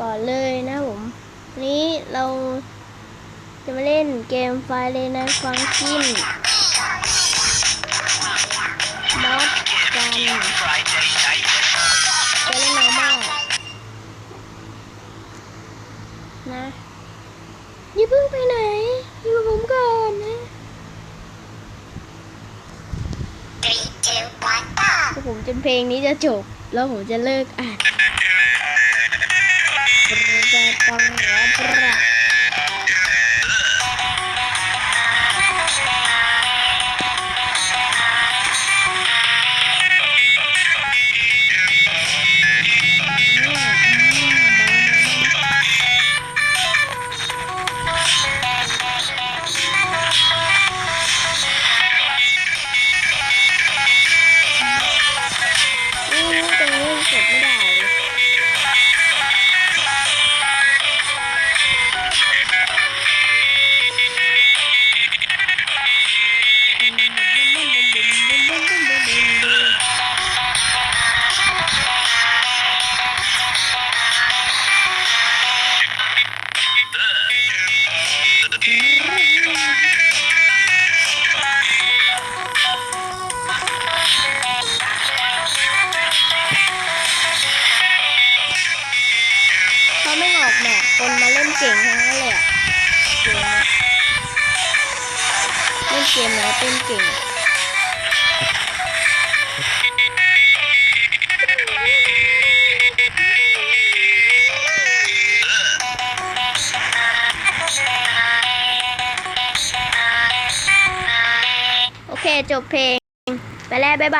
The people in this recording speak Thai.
ก่อนเลยนะผมวันนี้เราจะมาเล่นเกมไฟเลยนะฟังกินมอสกันจะเล่นน้อยมากนะอย่าเพิ่งไปไหนอยู่กับผมก่อนนะถ้าผมจนเพลงนี้จะจบ แล้วผมจะเลิกอ่าน ประตังหัวประนี้กดไม่ได้ เขาไม่ออกแบบคนมาเล่นเก่งทั้งนั้นเลยอะเกมเล่นเกมแล้วเต้นเก่งโอเค จบเพลง ไปแล้ว บ๊ายบาย